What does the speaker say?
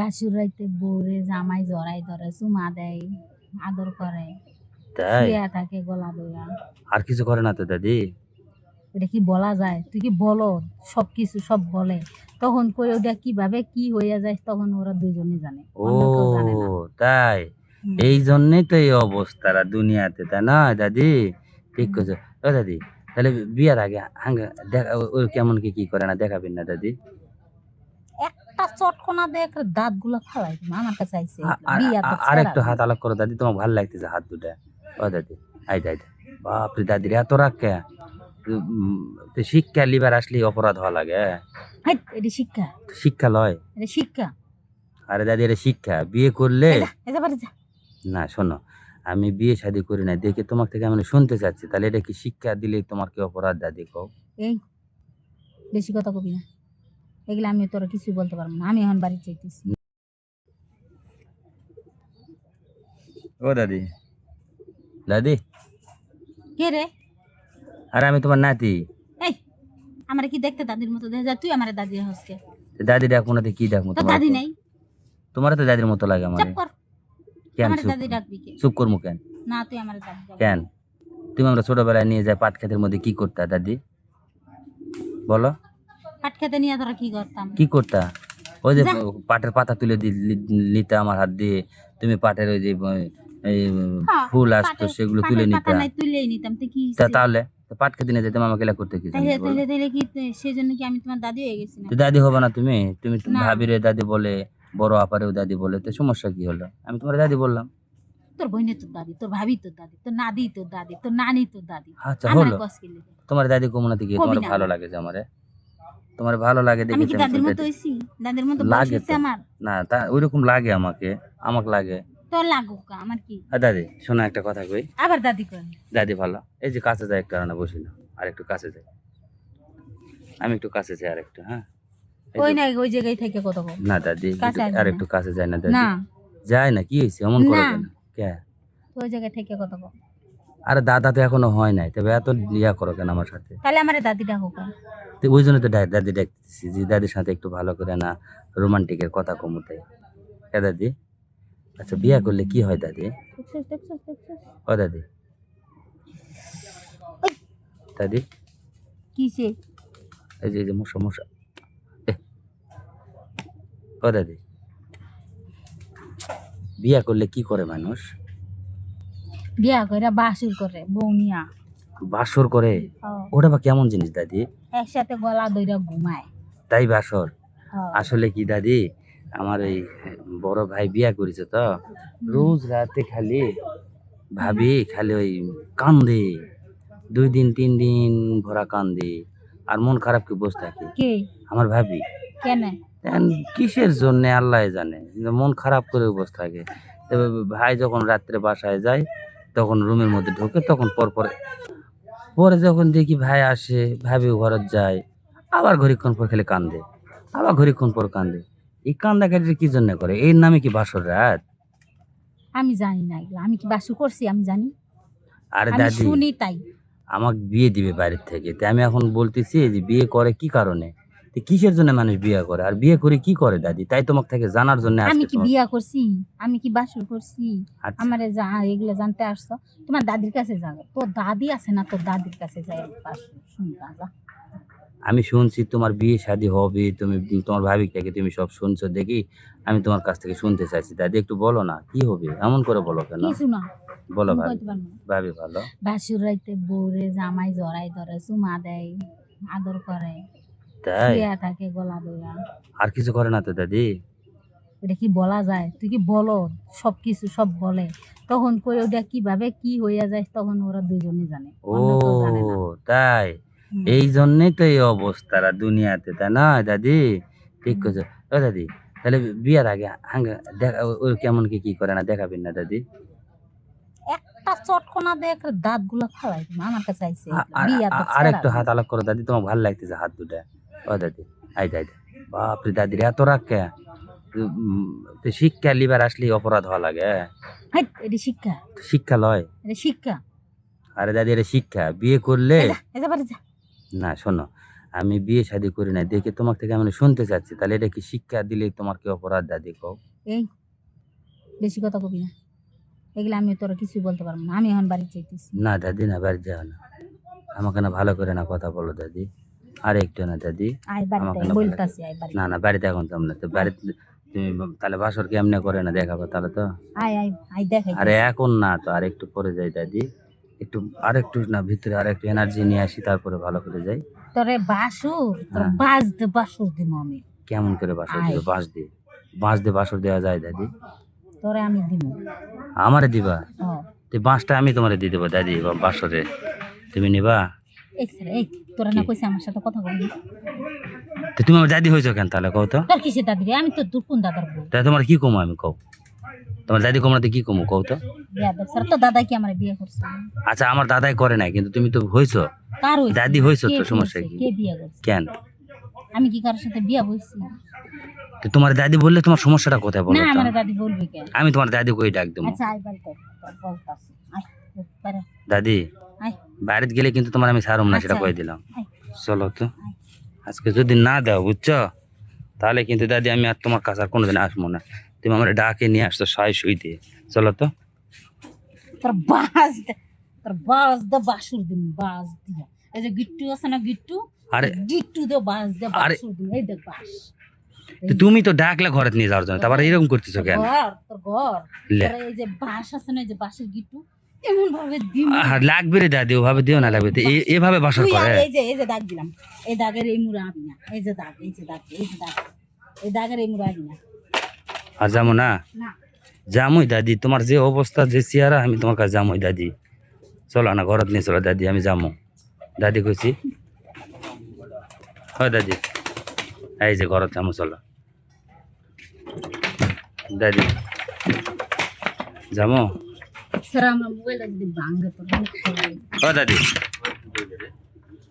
বাসুর রাইতে বউরে জামাই জড়াই ধরে চুমা দেয় আদর করে। তাই? শুয়ে থাকে গলা দইয়া আর কিছু করে না তো দাদি? এটা কি বলা যায়? তুই কি বলো? সব কিছু সব বলে। তখন কই ওটা কীভাবে কি হইয়া যায় তখন ওরা দুজনে জানে। ও তাই? এই জন্যই তো এই অবস্থাটা দুনিয়াতে তাই না দাদি? ঠিক করছ ও দাদি তাহলে বিয়ার আগে হাঙ্গা দেখা ও কেমন কি কি করে না দেখাবেন না দাদি? একটা চটকনা দেখ ফালাই আমার কাছে আইসে আ- আর- একটু হাত আলাপ করো দাদি তোমার ভালো লাগতেছে হাত দুটা। ও দাদি বাপরে দাদির এত রাগ কে? শিক্ষা লিবার আসলে অপরাধ হওয়া লাগে এটা শিক্ষা। শিক্ষা লয়? এটা শিক্ষা। আরে দাদি এটা শিক্ষা। বিয়ে করলে। না শোনো আমি বিয়ে শাদি করি না দেখে তোমার থেকে আমি শুনতে চাচ্ছি। তাহলে এটা কি শিক্ষা দিলে তোমার কি অপরাধ দাদি কও? এই বেশি কথা কবি না। এগুলো আমি তোরা কিছুই বলতে পারব না। আমি এখন বাড়ি চাইতেছি ও দাদি। দাদি? কে রে? আরে আমি তোমার নাতি। এই আমার কি দেখতে দাদির মতো দেখা যায় তুই আমার দাদি হসকে। দাদি ডাকবো না কি ডাকবো তো দাদি নেই? তোমার তো দাদির মতো লাগে আমার। চুপ কর। কেন দাদি ডাকবি কে? চুপ কেন? না তুই আমার দাদি কেন? তুমি আমরা ছোটবেলায় নিয়ে যাই পাট খেতের মধ্যে কি করতা দাদি? বলো। পাট খেতে নিয়ে তোরা কি করতাম? কি করতা? ওই যে পাটের পাতা তুলে নিতে আমার হাত দিয়ে তুমি পাটের ওই যে হ্যাঁ, ফুল আসতো সেগুলো তুলে নিতে। তুলেই নিতাম তো কি তাহলে পাট খেতে নিয়ে যেতাম আমাকে করতে কি তাহলে তাহলে কি সেজন্য কি আমি তোমার দাদি হয়ে গেছি না দাদি হবে না তুমি? তুমি। ভাবিরে দাদি বলে বড় আপারেও দাদি বলে তো সমস্যা কি হলো? আমি তোমার দাদি বললাম। তোর বোনের তোর দাদি তোর ভাবি তোর দাদি তোর নাদি তোর দাদি তোর নানি তোর দাদি। আচ্ছা হলো। তোমার দাদি কমনা থেকে তোমার ভালো লাগে যে আমারে। তোমার ভালো লাগে দেখে তো আমি দাদির মতো হইছি? দাদির মতো লাগে আমার? না তা ওইরকম লাগে আমাকে আমাকে লাগে। তোর লাগুক আমার কি? দাদি শোনো একটা কথা কই। আবার দাদি কর দাদি ভালো এই যে কাছে যায় রান্না বসি না আর একটু কাছে যাই। আমি একটু কাছে যাই আর একটু হ্যাঁ ওই না ওই জায়গায় থেকে কত কম না দাদি আর একটু কাছে যায় না দাদি। না। যায় না কি হয়েছে এমন করো না। কেন? কে? ওই জায়গায় থেকে কত কম আরে দাদা তো এখনও হয় নাই তবে এত ইয়া করো কেন আমার সাথে? তাহলে আমার দাদি ডাকুক তো ওই জন্য তো দাদি ডাকতেছি যে দাদির সাথে একটু ভালো করে না রোমান্টিকের কথা কমুতে হ্যাঁ দাদি আচ্ছা বিয়া করলে কি হয় দাদি? ও দাদি। দাদি। কিসে এই যে এই যে মশা মশা। ও দাদি। বিয়া করলে কি করে মানুষ? বিয়া করে বাসুর করে বৌনিয়া বাসর করে? ওটা বা কেমন জিনিস দাদি? একসাথে গলা দইরা ঘুমায়। তাই বাসর? হ্যাঁ। আসলে কি দাদি আমার এই বড় ভাই বিয়া করেছে তো রোজ রাতে খালি ভাবি খালি ওই কান্দে। দুই দিন তিন দিন ভরা কান্দে। আর মন খারাপ কি বসে থাকে কে? আমার ভাবি। কেন? কিসের জন্য আল্লাহ জানে? মন খারাপ করে বসে থাকে তবে ভাই যখন রাত্রে বাসায় যায় তখন রুমের মধ্যে ঢোকে তখন পর পরে পরে যখন দেখি ভাই আসে ভাবি ঘরে যায় আবার ঘড়িক্ষণ পর খেলে কান্দে আবার ঘড়িক্ষণ পর কান্দে। এই কান্দা কাটি কি জন্য করে? এর নামে কি বাসর রাত? আমি জানি না আমি কি বাসু করছি? আমি জানি। আরে দাদি শুনি তাই। আমাকে বিয়ে দিবে বাড়ির থেকে। তাই আমি এখন বলতেছি যে বিয়ে করে কি কারণে? তো কিসের জন্য মানুষ বিয়ে করে? আর বিয়ে করে কি করে দাদি? তাই তোমাকে থেকে জানার জন্য আমি কি বিয়ে করছি? আমি কি বাসুর করছি? আচ্ছা। আমারে যা এগুলো জানতে আসছো? তোমার দাদির কাছে যাবে তোর দাদি আছে না তোর দাদির কাছে যাই বাসুর শুনবা আমি শুনছি তোমার বিয়ে শাদী হবে তুমি তোমার ভাবি থেকে তুমি সব শুনছো দেখি। আমি তোমার কাছ থেকে শুনতে চাইছি। দাদি একটু বলো না কি হবে? এমন করে বলো কেন? কিছু না। বলো ভাবি। ভাবি ভালো। বাসুর রাইতে বউরে জামাই জড়াই ধরে চুমা দেয় আদর করে। তাই? শুয়ে থাকে গলা দইয়া আর কিছু করে না তো দাদি? এটা কি বলা যায়? তুই কি বলো? সব কিছু সব বলে। তখন কই ওটা কীভাবে কি হইয়া যায় তখন ওরা দুজনে জানে। ও তাই? এই জন্যই তো এই অবস্থাটা দুনিয়াতে তাই না দাদি? ঠিক করছ ও দাদি তাহলে বিয়ার আগে হাঙ্গা দেখা ও- কেমন কি কি করে না দেখাবেন না দাদি? একটা চটকনা দেখ দাঁতগুলা ফালাই। আমার কাছে আইসে আর- বিয়া তো আ- আর একটু হাত আলাপ করো দাদি তোমার ভালো লাগতেছে হাত দুটা। ও দাদি আই দাই বাপরে দাদির এত রাগ কে? উম, তো শিক্ষা লিবার আসলে অপরাধ হওয়া লাগে এটা শিক্ষা। শিক্ষা লয়? এটা শিক্ষা। আরে দাদি এটা শিক্ষা। বিয়ে করলে। না শোনো আমি বিয়ে শাদি করি না দেখে তোমার থেকে আমি শুনতে চাচ্ছি। তাহলে এটা কি শিক্ষা দিলে তোমার কি অপরাধ দাদি কও? এই বেশি কথা কবি না। এগুলো আমি তোরা কিছুই বলতে পারব না। আমি এখন বাড়ি চাইতেছি না দাদি না বাড়ি যাও না। আমাকে না ভালো করে না কথা বলো দাদি। আর একটু না দাদি? আমাকে না না না বাড়িতে এখন তো আমরা তো বাড়িতে তুমি তাহলে বাসর কেমনে করে না দেখাবো তাহলে তো? আরে এখন না তো আর একটু পরে যাই দাদি। একটু আর একটু না ভিতরে আর একটু এনার্জি নিয়ে আসি তারপরে ভালো করে যাই। তোরে বাসুর হ্যাঁ। বাস দে বাসুর দিব আমি। কেমন করে বাসর। দিবে? বাঁশ দিয়ে বাঁশ দিয়ে বাসর দেওয়া যায় দাদি? তোরে আমি দিব আমারে দিবা? ও তো বাঁশটা আমি তোমারে দিয়ে দেবো দাদি বাসরে। তুমি নিবা? এই ছেলে, এই তোরা না? কইছে আমার সাথে কথা বলবি তো তুমি আমার দাদি কেন তাহলে কও তো তোর কিসে দাদি রে আমি তো তোর কোন দাদার বউ তাহলে তোমার কি কমো আমি কও তোমার দাদি কমরাতে কি কমো কও তো স্যার তো দাদা কি আমার বিয়ে করছে আচ্ছা আমার দাদাই করে নাই কিন্তু তুমি তো হয়েছো কার হইছে দাদি হয়েছো তো সমস্যা কি কে বিয়ে করছে কেন আমি কি কারোর সাথে বিয়ে হইছি তো তোমার দাদি বললে তোমার সমস্যাটা কোথায় বলো না আমার দাদি বলবি কেন আমি তোমার দাদি কই ডাক দেবো আচ্ছা বলতাছি দাদি বাইরে গেলে কিন্তু তোমার আমি ছাড়ুম না সেটা আচ্ছা। কয়ে দিলাম। চলো তো। আজকে যদি না দাও বুঝছ? তাহলে কিন্তু দাদি আমি আর তোমার কাছে আর কোনোদিন আসব না। তুমি আমার ডাকে নিয়ে আসতো সাই শুই দিয়ে। চলো তো। তোর বাস তোর বাস দে বাসুর দিন বাস দিয়া। এই যে গিট্টু আছে না গিট্টু? আরে। গিট্টু দে বাস দে বাসুর দিন। এই দেখ বাস। তো তুমি তো ডাকলে ঘরে নিয়ে যাওয়ার জন্য তারপর এরকম করতেছো কেন? ঘর তোর ঘর। এই যে বাস আছে না এই যে বাসের গিট্টু? এমন ভাবে দিন লাগবে রে দাদি ওভাবে দিও না লাগবে। এভাবে বাসর করে। এই যে এই যে দাগ দিলাম। এই দাগের এই মুড়া আবি না। এই যে দাগ এই যে দাগ এই যে দাগ। এই দাগের এই মুড়া আবি না। আর যাব না? জামুই দাদি তোমার যে অবস্থা যে চেহারা আমি তোমার কাছে জামুই দাদি। চলো না ঘরত নিয়ে চলো দাদি আমি যামু। দাদি কইছি? হয় দাদি। এই যে ঘরত যামু চলো। দাদি। যামু? স্যার আমার মোবাইলটা যদি ভাঙে তোর মুখ খাই ও দাদি